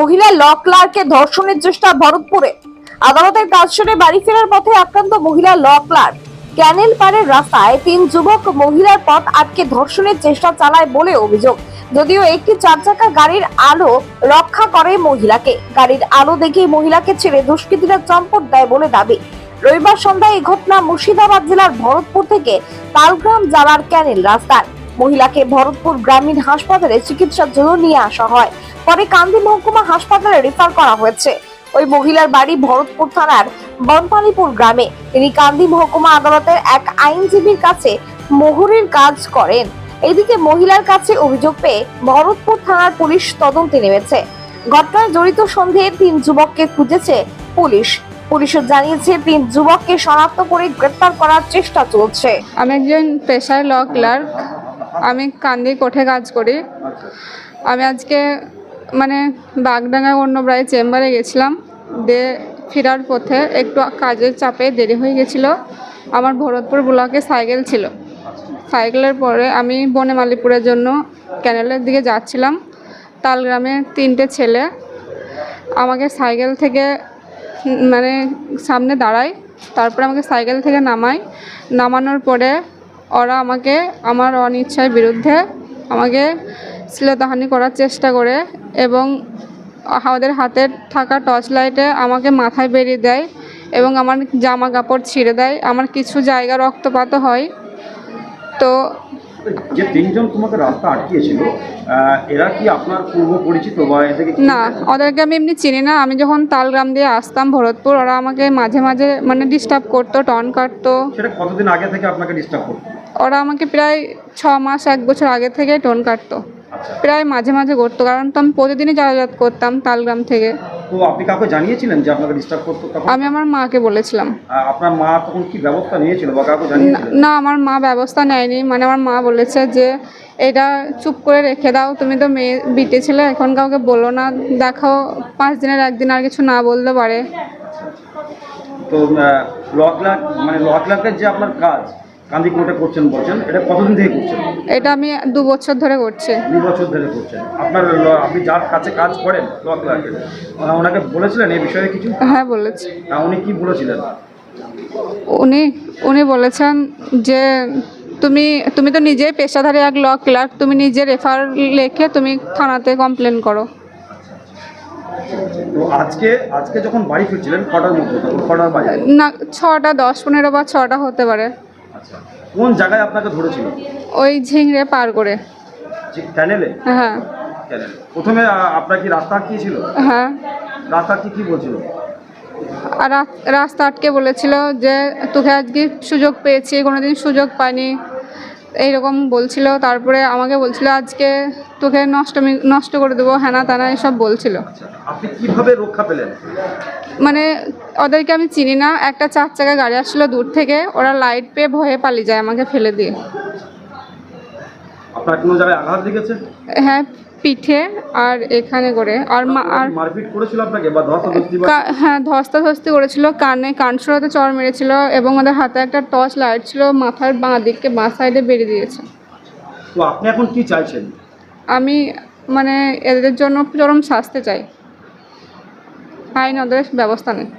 মহিলা ল ক্লার্কে ধর্ষণের চেষ্টা ভরতপুরে। আদালতের কাজ সেরে বাড়ি ফেরার পথে আক্রান্ত মহিলা ল ক্লার্ক। ক্যানেল পাড়ের রাস্তায় তিন যুবক মহিলার পথ আটকে ধর্ষণের চেষ্টা চালায় বলে অভিযোগ। যদিও একটি চার চাকা গাড়ির আলো রক্ষা করে মহিলাকে। গাড়ির আলো দেখে মহিলাকে ছেড়ে দুষ্কৃতীরা চম্পট দেয় বলে দাবি। রবিবার সন্ধ্যায় এই ঘটনা মুর্শিদাবাদ জেলার ভরতপুর থেকে তালগ্রাম যাওয়ার ক্যানেল রাস্তার। মহিলাকে ভরতপুর গ্রামীণ হাসপাতালে চিকিৎসার জন্য নিয়ে আসা হয়। পরে কান্দি মহকুমা হাসপাতালে রেফার করা হয়েছে। ওই মহিলার বাড়ি ভরতপুর থানার বনপালিপুর গ্রামে। তিনি কান্দি মহকুমা আদালতের এক আইনজীবীর কাছে মোহরের কাজ করেন। এদিকে মহিলার কাছে অভিযোগ পেয়ে ভরতপুর থানার পুলিশ তদন্তে নেমেছে। ঘটনায় জড়িত সন্দেহে তিন যুবককে খুঁজেছে পুলিশ। পুলিশ জানিয়েছে, তিন যুবককে শনাক্ত করে গ্রেপ্তার করার চেষ্টা চলছে। আমি একজন পেশায় ল ক্লার্ক। আমি কান্দি কোঠে কাজ করি। আমি আজকে মানে বাগডাঙ্গা অন্যব্রায় চেম্বারে গেছিলাম। দিয়ে ফেরার পথে একটু কাজের চাপে দেরি হয়ে গেছিল। আমার ভরতপুর ব্লকে সাইকেল ছিল। সাইকেলের পরে আমি বনে মালিপুরের জন্য ক্যানেলের দিকে যাচ্ছিলাম। তালগ্রামে তিনটে ছেলে আমাকে সাইকেল থেকে মানে সামনে দাঁড়ায়, তারপরে আমাকে সাইকেল থেকে নামায়। নামানোর পরে ওরা আমাকে আমার অনিচ্ছার বিরুদ্ধে আমাকে শ্লীলতাহানি করার চেষ্টা করে এবং আমাদের হাতে থাকা টর্চ লাইটে আমাকে মাথায় বেরিয়ে দেয় এবং আমার জামা কাপড় ছিঁড়ে দেয়। আমার কিছু জায়গা রক্তপাত হয়। তো যে তিনজন তোমাকে রাস্তা আটকিয়েছিল এরা কি আপনার পূর্ব পরিচিত বা এদেরকে না ওদেরকে আমি এমনি চিনি না। আমি যখন তালগ্রাম দিয়ে আসতাম ভরতপুর ওরা আমাকে মাঝে মাঝে মানে ডিস্টার্ব করতো টন কাটতো। সেটা কতদিন আগে থেকে আপনাকে ডিস্টার্ব করতো? ওরা আমাকে প্রায় ছ মাস এক বছর আগে থেকে টোন কাটতো। প্রায় মাঝে মাঝে করতো কারণ তো আমি প্রতিদিনই যাতায়াত করতাম তালগ্রাম থেকে। তো আপনি কাউকে জানিয়েছিলেন যে আপনাকে ডিস্টার্ব করতো তখন? আমি আমার মাকে বলেছিলাম। আহ, আপনার মা তখন কি ব্যবস্থা নিয়েছিল বা কাউকে না- জানিয়েছিলেন? না আমার মা ব্যবস্থা নেয়নি। মানে আমার মা বলেছে যে এটা চুপ করে রেখে দাও তুমি তো মেয়ে বিটে ছিলে এখন কাউকে বলো না দেখো পাঁচ দিনের একদিন আর কিছু না বলতে পারে। তো মানে যে আপনার কাজ কান্দি কোর্টে করছেন বলছেন? এটা কতদিন থেকে করছেন? এটা আমি দু বছর ধরে করছি। দু বছর ধরে করছেন। আপনার ল- আপনি যার কাছে কাজ করেন ল ক্লার্কের ওনাকে বলেছিলেন এই বিষয়ে কিছু? হ্যাঁ বলেছি। উনি কি বলেছিলেন? উনি উনি বলেছেন যে তুমি তুমি তো নিজেই পেশাধারী এক ল ক্লার্ক তুমি নিজে রেফার লেখে তুমি থানাতে কমপ্লেন করো। তো আজকে আজকে যখন বাড়ি ফিরছিলেন কটার মধ্যে? তখন কটার বাজে? না ছটা দশ পনেরো বা ছটা হতে পারে। কোন জায়গায় আপনাকে ধরেছিল? ওই ঝিংড়ে পার করে। ক্যানেলে হ্যাঁ। প্রথমে আপনার কি রাস্তা কি ছিল? হ্যাঁ। রাস্তা কি কি বলছিল? রাস্তা আটকে বলেছিল যে তোকে আজকে সুযোগ পেয়েছি কোনোদিন সুযোগ পাইনি। এইরকম বলছিল তারপরে আমাকে বলছিল আজকে তোকে নষ্ট মি- নষ্ট করে দেবো। হ্যানা তানা এসব বলছিল। আচ্ছা আপনি কীভাবে রক্ষা পেলেন? মানে ওদেরকে আমি চিনি না। একটা চার চাকা গাড়ি আসছিল দূর থেকে ওরা লাইট পেয়ে ভয়ে পালিয়ে যায় আমাকে ফেলে দিয়ে। আপনার কোনো জায়গায় আঘাত লেগেছে হ্যাঁ পিঠে আর এখানে করে। আর আর মারপিট করেছিল আপনাকে বা ধস্তাধস্তি বা কা- হ্যাঁ ধস্তাধস্তি করেছিল। কানে কানসরাতে চড় মেরেছিল এবং ওদের হাতে একটা টর্চ লাইট ছিল মাথার বাঁ দিককে বাঁ সাইডে বেরিয়ে দিয়েছে। তো আপনি এখন কি চাইছেন? আমি মানে এদের জন্য চরম শাস্তি চাই। আইন ওদের ব্যবস্থা নেই